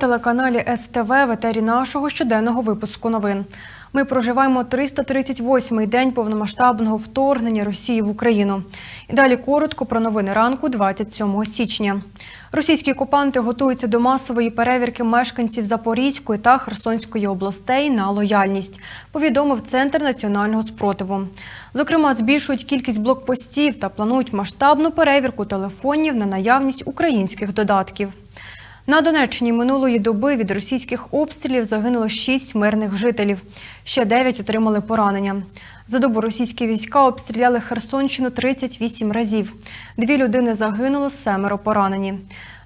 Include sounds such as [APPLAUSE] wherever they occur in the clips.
Телеканалі СТВ в етері нашого щоденного випуску новин. Ми проживаємо 338-й день повномасштабного вторгнення Росії в Україну. І далі коротко про новини ранку 27 січня. Російські окупанти готуються до масової перевірки мешканців Запорізької та Херсонської областей на лояльність, повідомив Центр національного спротиву. Зокрема, збільшують кількість блокпостів та планують масштабну перевірку телефонів на наявність українських додатків. На Донеччині минулої доби від російських обстрілів загинуло 6 мирних жителів. Ще 9 отримали поранення. За добу російські війська обстріляли Херсонщину 38 разів. Дві людини загинули, семеро поранені.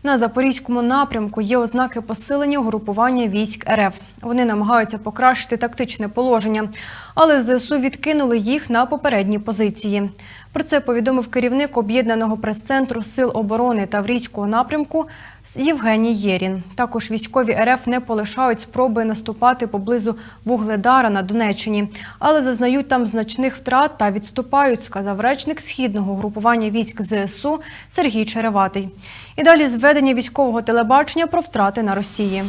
На запорізькому напрямку є ознаки посилення угрупування військ РФ. Вони намагаються покращити тактичне положення, але ЗСУ відкинули їх на попередні позиції. Про це повідомив керівник об'єднаного прес-центру Сил оборони Таврійського напрямку Євгеній Єрін. Також військові РФ не полишають спроби наступати поблизу Вугледара на Донеччині, але зазнають там значних втрат та відступають, сказав речник східного групування військ ЗСУ Сергій Череватий. І далі зведення військового телебачення про втрати на Росії.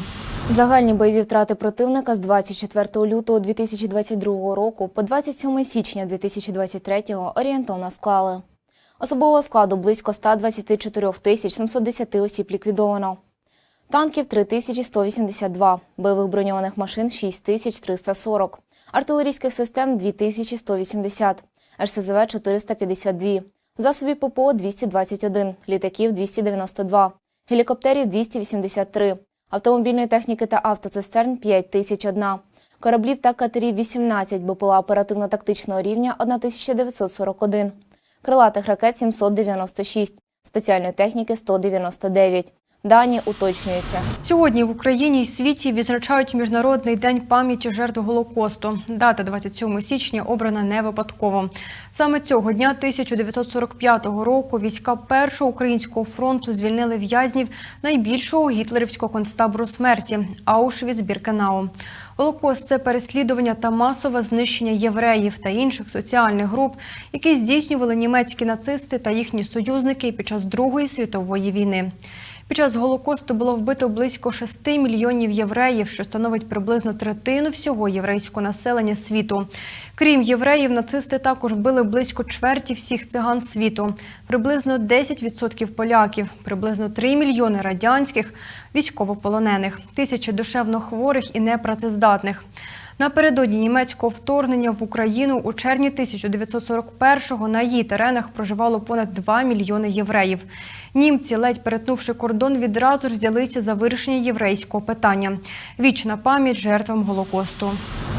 Загальні бойові втрати противника з 24 лютого 2022 року по 27 січня 2023 орієнтовно склали. Особового складу близько 124 тисяч 710 осіб ліквідовано. Танків 3182, бойових броньованих машин 6340, артилерійських систем 2180, РСЗВ 452, засобів ППО 221, літаків 292, гелікоптерів 283, автомобільної техніки та автоцистерн 5001, кораблів та катерів 18, БПЛА оперативно-тактичного рівня 1941, крилатих ракет 796, спеціальної техніки 199. Дані уточнюються. Сьогодні в Україні і світі відзначають Міжнародний день пам'яті жертв Голокосту. Дата 27 січня обрана не випадково. Саме цього дня 1945 року війська Першого українського фронту звільнили в'язнів найбільшого гітлерівського концтабору смерті Аушвіц-Біркенау. Голокост це переслідування та масове знищення євреїв та інших соціальних груп, які здійснювали німецькі нацисти та їхні союзники під час Другої світової війни. Під час Голокосту було вбито близько 6 мільйонів євреїв, що становить приблизно третину всього єврейського населення світу. Крім євреїв, нацисти також вбили близько чверті всіх циган світу, приблизно 10% поляків, приблизно 3 мільйони радянських військовополонених, тисячі душевно хворих і непрацездатних. Напередодні німецького вторгнення в Україну у червні 1941-го на її теренах проживало понад 2 мільйони євреїв. Німці, ледь перетнувши кордон, відразу ж взялися за вирішення єврейського питання. Вічна пам'ять жертвам Голокосту.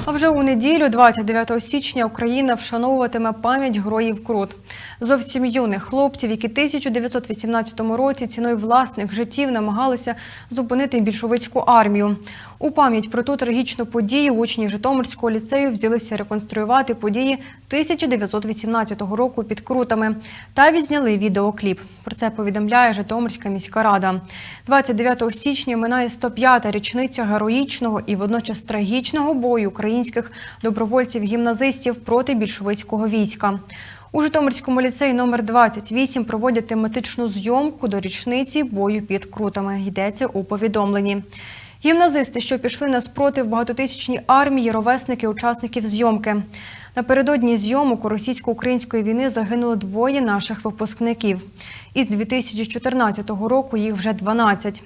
А вже у неділю, 29 січня, Україна вшановуватиме пам'ять героїв Крут. Зовсім юних хлопців, які 1918 році ціною власних життів намагалися зупинити більшовицьку армію. У пам'ять про ту трагічну подію учні Житомирського ліцею взялися реконструювати події 1918 року під Крутами та відзняли відеокліп. Про це повідомляє Житомирська міська рада. 29 січня минає 105-та річниця героїчного і водночас трагічного бою українських добровольців-гімназистів проти більшовицького війська. У Житомирському ліцеї номер 28 проводять тематичну зйомку до річниці бою під Крутами. Йдеться у повідомленні. Гімназисти, що пішли на спротив багатотисячній армії, ровесники учасників зйомки. Напередодні зйомок у російсько-української війни загинуло двоє наших випускників. Із 2014 року їх вже 12.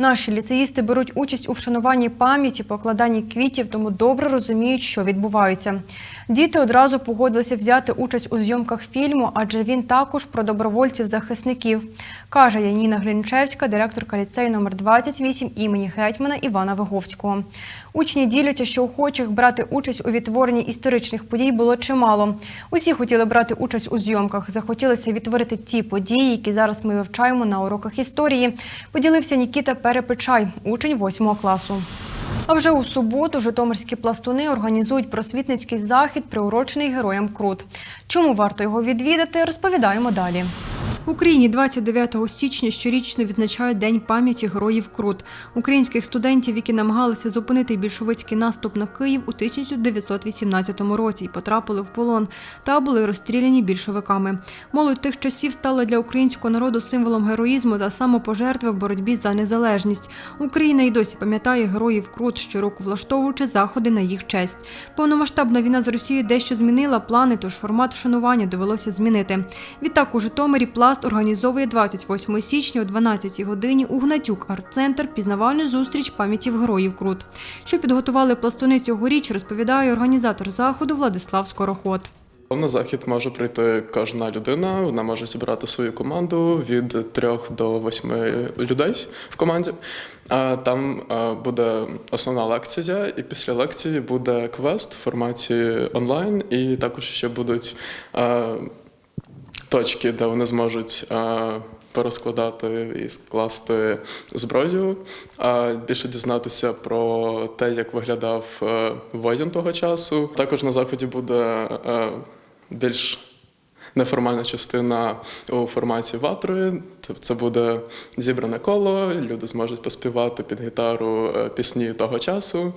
Наші ліцеїсти беруть участь у вшануванні пам'яті, покладанні квітів, тому добре розуміють, що відбувається. Діти одразу погодилися взяти участь у зйомках фільму, адже він також про добровольців-захисників, каже Яніна Глінчевська, директорка ліцею номер 28 імені гетьмана Івана Виговського. Учні діляться, що охочих брати участь у відтворенні історичних подій було чимало. Усі хотіли брати участь у зйомках. Захотілося відтворити ті події, які зараз ми вивчаємо на уроках історії. Поділився Нікіта Перепечай, учень 8 класу. А вже у суботу житомирські пластуни організують просвітницький захід, приурочений героям Крут. Чому варто його відвідати, розповідаємо далі. В Україні 29 січня щорічно відзначають День пам'яті героїв Крут, українських студентів, які намагалися зупинити більшовицький наступ на Київ у 1918 році і потрапили в полон та були розстріляні більшовиками. Молодь тих часів стала для українського народу символом героїзму та самопожертви в боротьбі за незалежність. Україна й досі пам'ятає героїв Крут, щороку влаштовуючи заходи на їх честь. Повномасштабна війна з Росією дещо змінила плани, тож формат вшанування довелося змінити. Відтак у Житомирі Пласт організовує 28 січня о 12 годині у Гнатюк арт-центр пізнавальну зустріч пам'ятів героїв Крут. Що підготували пластуни цьогоріч, розповідає організатор заходу Владислав Скороход. На захід може прийти кожна людина. Вона може зібрати свою команду від трьох до восьми людей в команді. Там буде основна лекція, і після лекції буде квест в форматі онлайн, і також ще будуть точки, де вони зможуть. е, Порозкладати і скласти зброю, а більше дізнатися про те, як виглядав е, воїн того часу. Також на заході буде е, більш неформальна частина у форматі ватри. Це- буде зібране коло, люди зможуть поспівати під гітару пісні того часу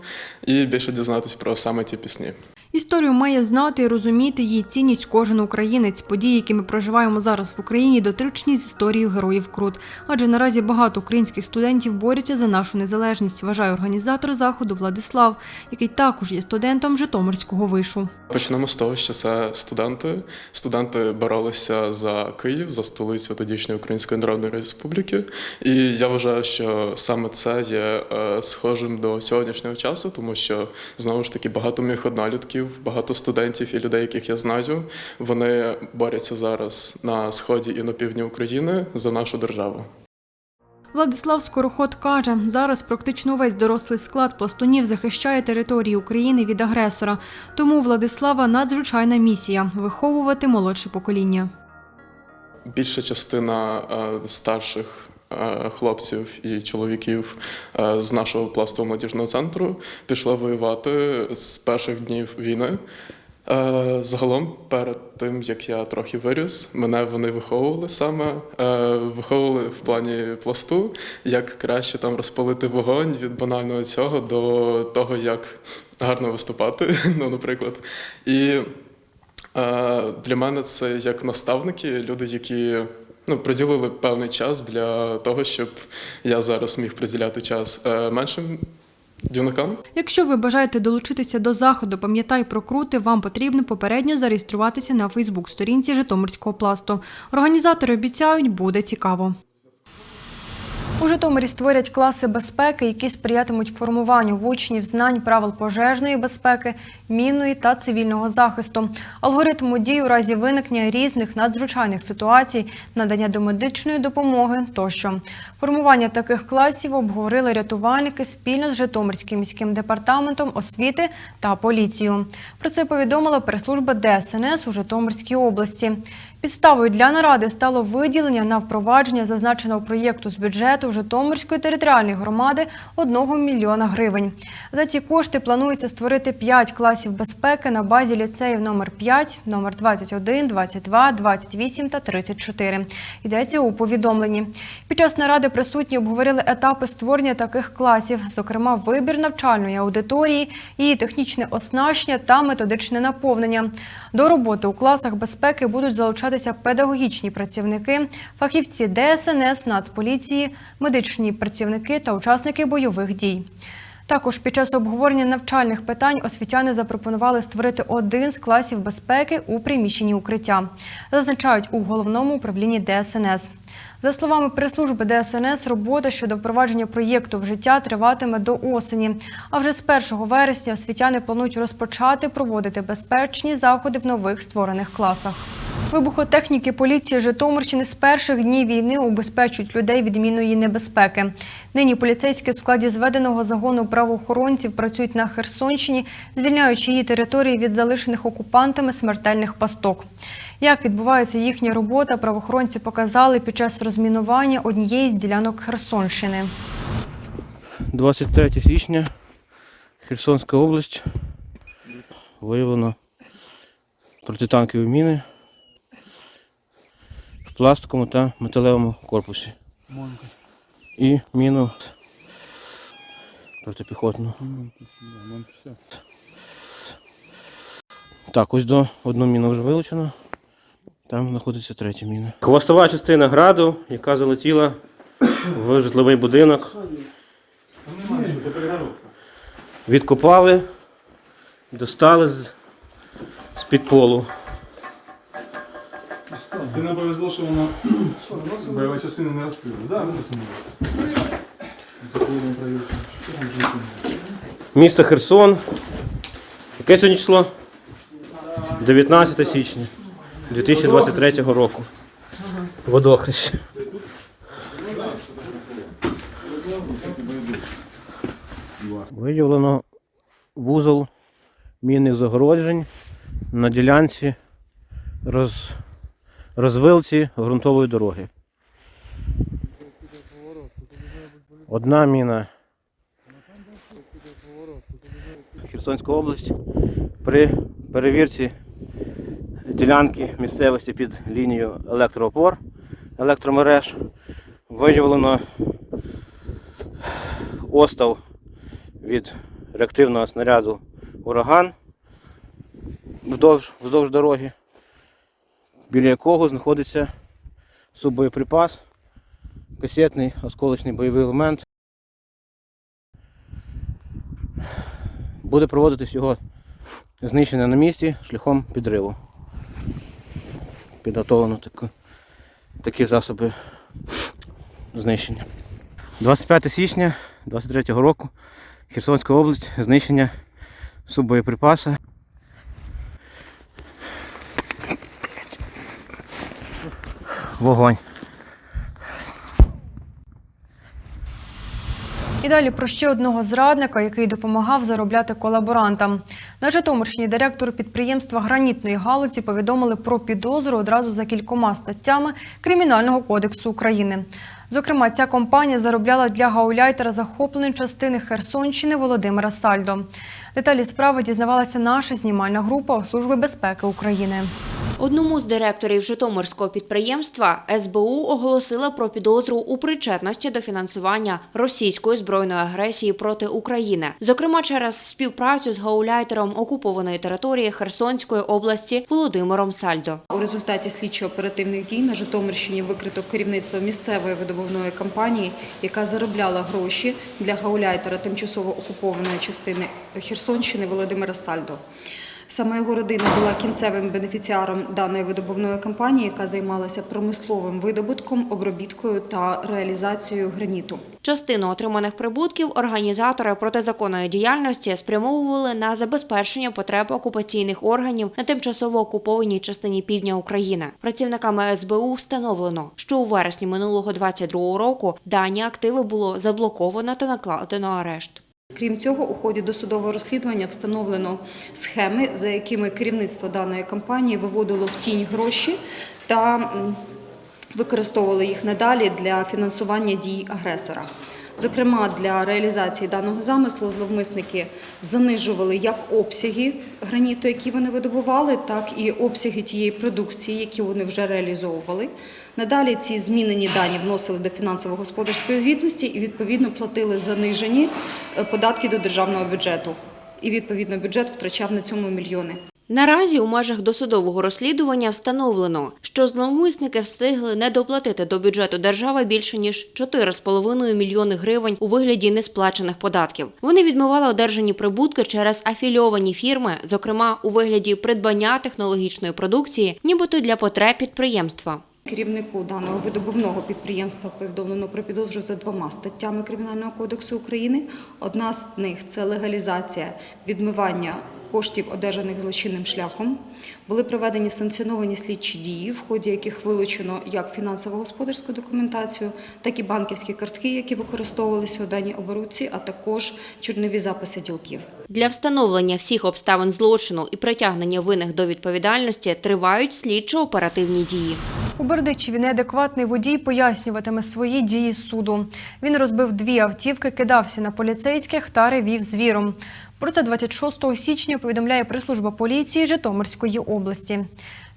і більше дізнатися про саме ті пісні. Історію має знати і розуміти її цінність кожен українець. Події, які ми проживаємо зараз в Україні, дотичні з історією героїв Крут. Адже наразі багато українських студентів борються за нашу незалежність, вважає організатор заходу Владислав, який також є студентом Житомирського вишу. Почнемо з того, що це студенти. Студенти боролися за Київ, за столицю тодішньої Української Народної Республіки. І я вважаю, що саме це є е, схожим до сьогоднішнього часу, тому що знову ж таки багато моїх однолітків, багато студентів і людей, яких я знаю, вони борються зараз на сході і на півдні України за нашу державу. Владислав Скороход каже, зараз практично увесь дорослий склад пластунів захищає території України від агресора. Тому у Владислава надзвичайна місія виховувати молодше покоління. Більша частина е, старших хлопців і чоловіків е, з нашого пластового молодіжного центру пішла воювати з перших днів війни. Е, Загалом, перед тим як я трохи виріс, мене вони виховували саме, е, виховували в плані пласту, як краще там розпалити вогонь від банального цього до того, як гарно виступати, [LAUGHS] ну, наприклад. І Е, Для мене це як наставники, люди, які ну, приділили певний час для того, щоб я зараз міг приділяти час е, меншим юнакам. Якщо ви бажаєте долучитися до заходу, пам'ятай про крути, вам потрібно попередньо зареєструватися на Фейсбук-сторінці Житомирського пласту. Організатори обіцяють, буде цікаво. У Житомирі створять класи безпеки, які сприятимуть формуванню в учнів знань правил пожежної безпеки, мінної та цивільного захисту, алгоритму дій у разі виникнення різних надзвичайних ситуацій, надання домедичної допомоги тощо. Формування таких класів обговорили рятувальники спільно з Житомирським міським департаментом освіти та поліцією. Про це повідомила прес-служба ДСНС у Житомирській області. Підставою для наради стало виділення на впровадження зазначеного проєкту з бюджету Житомирської територіальної громади 1 мільйона гривень. За ці кошти планується створити 5 класів безпеки на базі ліцеїв номер 5, номер 21, 22, 28 та 34. Йдеться у повідомленні. Під час наради присутні обговорили етапи створення таких класів, зокрема вибір навчальної аудиторії, її технічне оснащення та методичне наповнення. До роботи у класах безпеки будуть залучатися педагогічні працівники, фахівці ДСНС, Нацполіції, медичні працівники та учасники бойових дій. Також під час обговорення навчальних питань освітяни запропонували створити один з класів безпеки у приміщенні укриття, зазначають у головному управлінні ДСНС. За словами прес-служби ДСНС, робота щодо впровадження проєкту в життя триватиме до осені. А вже з 1 вересня освітяни планують розпочати проводити безпечні заходи в нових створених класах. Вибухотехніки поліції Житомирщини з перших днів війни убезпечують людей від мінної небезпеки. Нині поліцейські у складі зведеного загону правоохоронців працюють на Херсонщині, звільняючи її території від залишених окупантами смертельних пасток. Як відбувається їхня робота, правоохоронці показали під час розмінування однієї з ділянок Херсонщини. 23 січня, Херсонська область. Виявлено протитанкові міни в пластиковому та металевому корпусі. І міну протипіхотну. Так, ось до одну міну вже вилучено. Там знаходиться третя міна. Хвостова частина граду, яка залетіла в житловий будинок. Відкопали, достали з, з-під полу. Це нам повезло, що вона бойова частина не розкрила. Да, винесемо. Місто Херсон. Яке сьогодні число? 19 січня 2023 року. Водохреще. Виявлено вузол мінних загороджень на ділянці роз... розвилці ґрунтової дороги. Одна міна. Херсонська область. При перевірці ділянки місцевості під лінією електроопор електромереж виявлено остов від реактивного снаряду ураган вздовж, вздовж дороги, біля якого знаходиться суббоєприпас, касетний осколочний бойовий елемент. Буде проводитись його знищення на місці шляхом підриву. Підготовлено таку, такі засоби знищення. 25 січня 23 року Херсонська область знищення суббоєприпаса. Вогонь. І далі про ще одного зрадника, який допомагав заробляти колаборантам. На Житомирщині директору підприємства гранітної галузі повідомили про підозру одразу за кількома статтями Кримінального кодексу України. Зокрема, ця компанія заробляла для гауляйтера захопленої частини Херсонщини Володимира Сальдо. Деталі справи дізнавалася наша знімальна група Служби безпеки України. Одному з директорів Житомирського підприємства СБУ оголосила про підозру у причетності до фінансування російської збройної агресії проти України, зокрема через співпрацю з гауляйтером окупованої території Херсонської області Володимиром Сальдо. У результаті слідчо-оперативних дій на Житомирщині викрито керівництво місцевої видобувної компанії, яка заробляла гроші для гауляйтера тимчасово окупованої частини Херсонщини Володимира Сальдо. Саме його родина була кінцевим бенефіціаром даної видобувної компанії, яка займалася промисловим видобутком, обробіткою та реалізацією граніту. Частину отриманих прибутків організатори протизаконної діяльності спрямовували на забезпечення потреб окупаційних органів на тимчасово окупованій частині півдня України. Працівниками СБУ встановлено, що у вересні минулого 22 року дані активи було заблоковано та накладено арешт. Крім цього, у ході досудового розслідування встановлено схеми, за якими керівництво даної компанії виводило в тінь гроші та використовувало їх надалі для фінансування дій агресора. Зокрема, для реалізації даного замислу зловмисники занижували як обсяги граніту, які вони видобували, так і обсяги тієї продукції, які вони вже реалізовували. Надалі ці змінені дані вносили до фінансово-господарської звітності і відповідно платили занижені е, податки до державного бюджету. І відповідно бюджет втрачав на цьому мільйони. Наразі у межах досудового розслідування встановлено, що зловмисники встигли не доплатити до бюджету держави більше ніж 4,5 мільйони гривень у вигляді несплачених податків. Вони відмивали одержані прибутки через афільовані фірми, зокрема у вигляді придбання технологічної продукції, нібито для потреб підприємства. Керівнику даного видобувного підприємства повідомлено про підозру за двома статтями Кримінального кодексу України. Одна з них це легалізація відмивання коштів, одержаних злочинним шляхом. Були проведені санкціоновані слідчі дії, в ході яких вилучено як фінансово-господарську документацію, так і банківські картки, які використовувалися у даній оборудці, а також чорнові записи ділків. Для встановлення всіх обставин злочину і притягнення винних до відповідальності тривають слідчо-оперативні дії. У Бердичеві неадекватний водій пояснюватиме свої дії суду. Він розбив дві автівки, кидався на поліцейських та ревів звіром. Про це 26 січня повідомляє прес-служба поліції Житомирської області.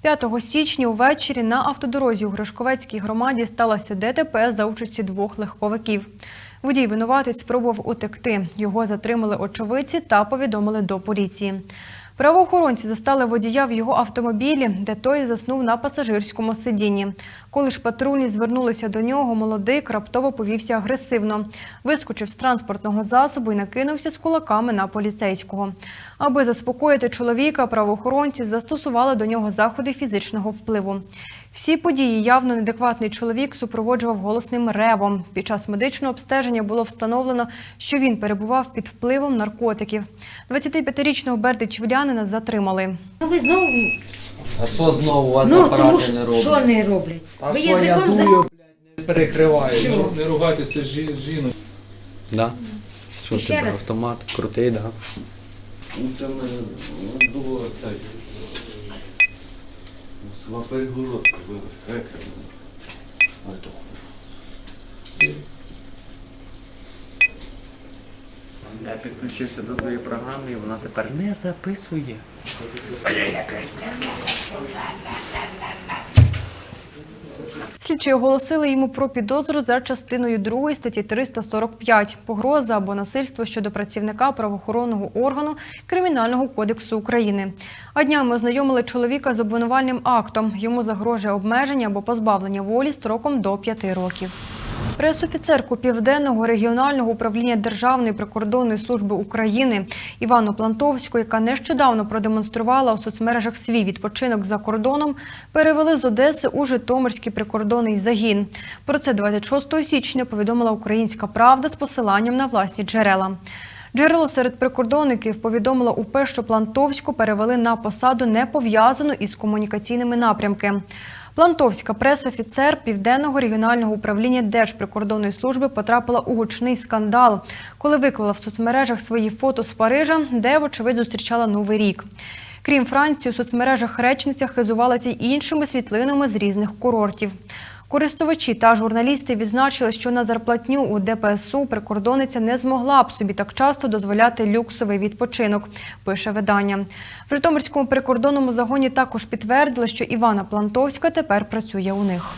5 січня увечері на автодорозі у Гришковецькій громаді сталося ДТП за участі двох легковиків. Водій винуватець спробував утекти. Його затримали очевидці та повідомили до поліції. Правоохоронці застали водія в його автомобілі, де той заснув на пасажирському сидінні. Коли ж патрульні звернулися до нього, молодик раптово повівся агресивно. Вискочив з транспортного засобу і накинувся з кулаками на поліцейського. Аби заспокоїти чоловіка, правоохоронці застосували до нього заходи фізичного впливу. Всі події явно неадекватний чоловік супроводжував голосним ревом. Під час медичного обстеження було встановлено, що він перебував під впливом наркотиків. 25-річного бердичівлянина затримали. Ви знову А що знову у вас ну, апарати тому що, не роблять? що не роблять? А Ви що я язиком за- дую, блядь, не перекриваю. Ну, Не ругайтеся з жі- з жіною. Да? Що Ще тебе раз. автомат? Крутий, да? Ну, це в мене ну, було цей. Сама перегородка була хекер. Але то хуй. Я підключився до твоєї програми і вона тепер не записує. Слідчі оголосили йому про підозру за частиною 2 статті 345 – погроза або насильство щодо працівника правоохоронного органу Кримінального кодексу України. А днями ознайомили чоловіка з обвинувальним актом. Йому загрожує обмеження або позбавлення волі строком до 5 років. Пресофіцерку Південного регіонального управління Державної прикордонної служби України Івану Плантовську, яка нещодавно продемонструвала у соцмережах свій відпочинок за кордоном, перевели з Одеси у Житомирський прикордонний загін. Про це 26 січня повідомила Українська Правда з посиланням на власні джерела. Джерело серед прикордонників повідомило УП, що Плантовську перевели на посаду не пов'язану із комунікаційними напрямки. Плантовська пресофіцер Південного регіонального управління Держприкордонної служби потрапила у гучний скандал, коли виклала в соцмережах свої фото з Парижа, де, вочевидь, зустрічала Новий рік. Крім Франції, у соцмережах речниця хизувалася й іншими світлинами з різних курортів. Користувачі та журналісти відзначили, що на зарплатню у ДПСУ прикордонниця не змогла б собі так часто дозволяти люксовий відпочинок, пише видання. В Житомирському прикордонному загоні також підтвердили, що Івана Плантовська тепер працює у них.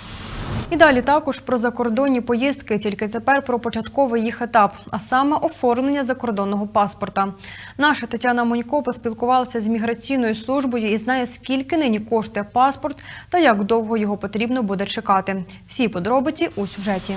І далі також про закордонні поїздки, тільки тепер про початковий їх етап, а саме оформлення закордонного паспорта. Наша Тетяна Монько поспілкувалася з міграційною службою і знає, скільки нині коштує паспорт та як довго його потрібно буде чекати. Всі подробиці у сюжеті.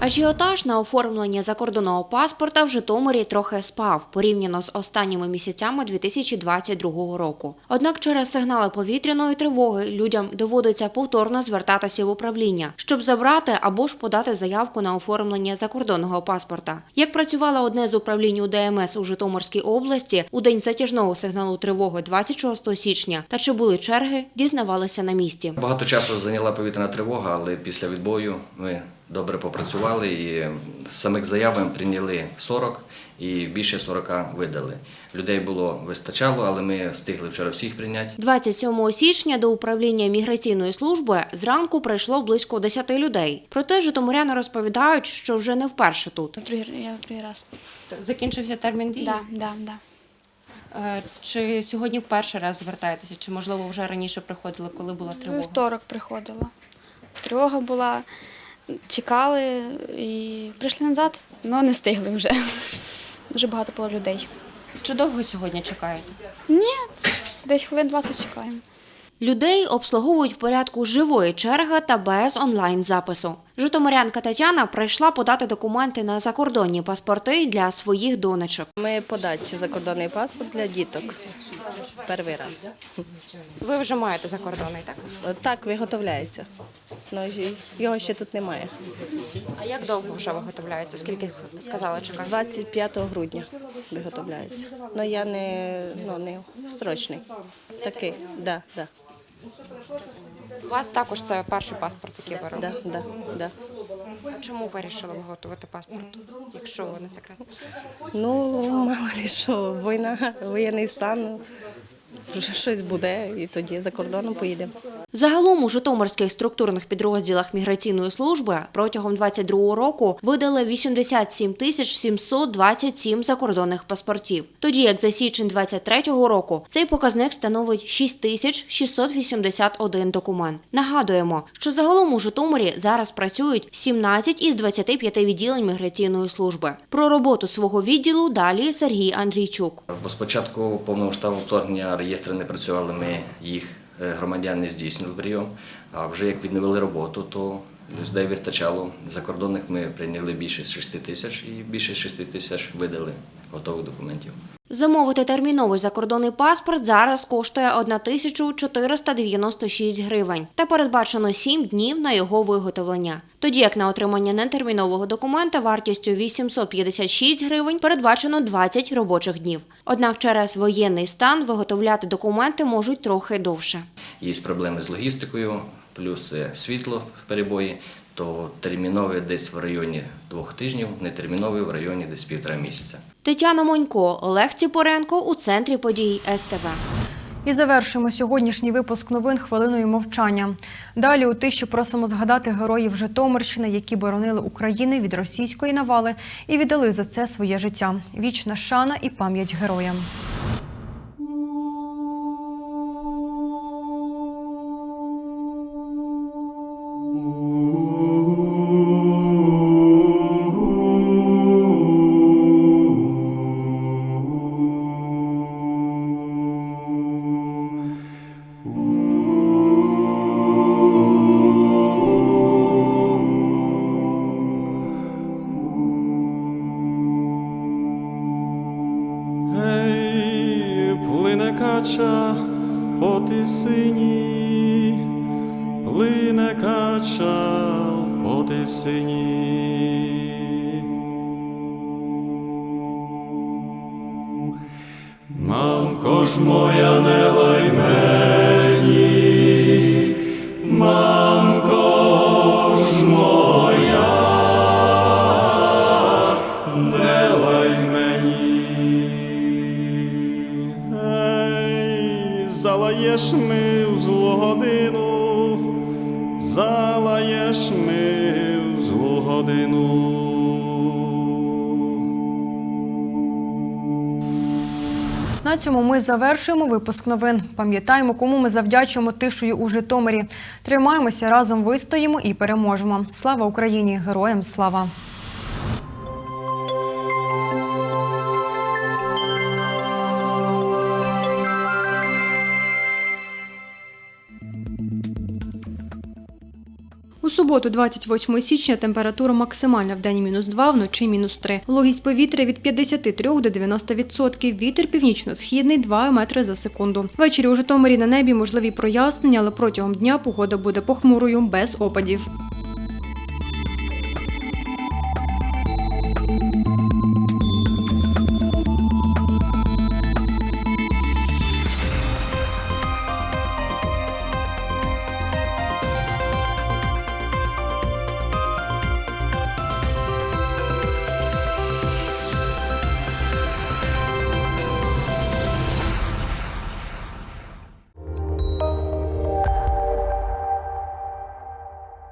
Ажіотаж на оформлення закордонного паспорта в Житомирі трохи спав порівняно з останніми місяцями 2022 року. Однак через сигнали повітряної тривоги людям доводиться повторно звертатися в управління, щоб забрати або ж подати заявку на оформлення закордонного паспорта. Як працювало одне з управлінь УДМС у Житомирській області у день затяжного сигналу тривоги 26 січня, та чи були черги, дізнавалися на місці. Багато часу зайняла повітряна тривога, але після відбою ми добре попрацювали і самих заяв прийняли 40 і більше 40 видали. Людей було вистачало, але ми встигли вчора всіх прийняти. 27 січня до управління міграційної служби зранку прийшло близько 10 людей. Проте житомиряни розповідають, що вже не вперше тут. Другий, я другий раз. Закінчився термін дії. Да, да, да. Е, Чи сьогодні вперше раз звертаєтеся, чи можливо вже раніше приходили, коли була тривога? Вівторок приходила. Тривога була, чекали і прийшли назад, але не встигли вже. Дуже багато було людей. Чи довго сьогодні чекаєте? Ні, десь хвилин 20 чекаємо. Людей обслуговують в порядку живої черги та без онлайн-запису. Житомирянка Тетяна прийшла подати документи на закордонні паспорти для своїх донечок. Ми подати закордонний паспорт для діток. Перший раз. Ви вже маєте закордонний, так? Так, виготовляється. Але його ще тут немає. А як довго вже виготовляється? Скільки сказали З чекати? 25 грудня виготовляється. Ну я не, ну, не строчний. Такий, да, да, У вас також це перший паспорт, який ви робите. да, да, да. А чому вирішили виготовити паспорт, якщо ви не секрет? Ну, мало ли що, війна, воєнний стан, вже щось буде, і тоді за кордоном поїдемо. Загалом у Житомирських структурних підрозділах міграційної служби протягом 22 року видали 87 тисяч 727 закордонних паспортів. Тоді як за січень 23 року цей показник становить 6 тисяч 681 документ. Нагадуємо, що загалом у Житомирі зараз працюють 17 із 25 відділень міграційної служби. Про роботу свого відділу далі Сергій Андрійчук. Бо спочатку повномасштабного вторгнення реєстри не працювали, ми їх громадян не здійснили прийом. А вже як відновили роботу, то людей вистачало. Закордонних ми прийняли більше 6 тисяч і більше 6 тисяч видали готових документів. Замовити терміновий закордонний паспорт зараз коштує 1496 гривень та передбачено 7 днів на його виготовлення. Тоді як на отримання нетермінового документа вартістю 856 гривень передбачено 20 робочих днів. Однак через воєнний стан виготовляти документи можуть трохи довше. Є проблеми з логістикою, плюс е, світло перебої, то терміновий десь в районі двох тижнів, нетерміновий в районі десь півтора місяця. Тетяна Монько, Олег Ціпоренко у центрі подій СТВ. І завершимо сьогоднішній випуск новин хвилиною мовчання. Далі у тиші просимо згадати героїв Житомирщини, які боронили Україну від російської навали і віддали за це своє життя. Вічна шана і пам'ять героям. Цьому ми завершуємо випуск новин. Пам'ятаємо, кому ми завдячуємо тишою у Житомирі. Тримаємося разом, вистоїмо і переможемо. Слава Україні! Героям слава! Суботу, 28 січня, температура максимальна в день мінус 2, вночі мінус 3. Логість повітря від 53 до 90%. Вітер північно-східний 2 метри за секунду. Ввечері у Житомирі на небі можливі прояснення, але протягом дня погода буде похмурою без опадів.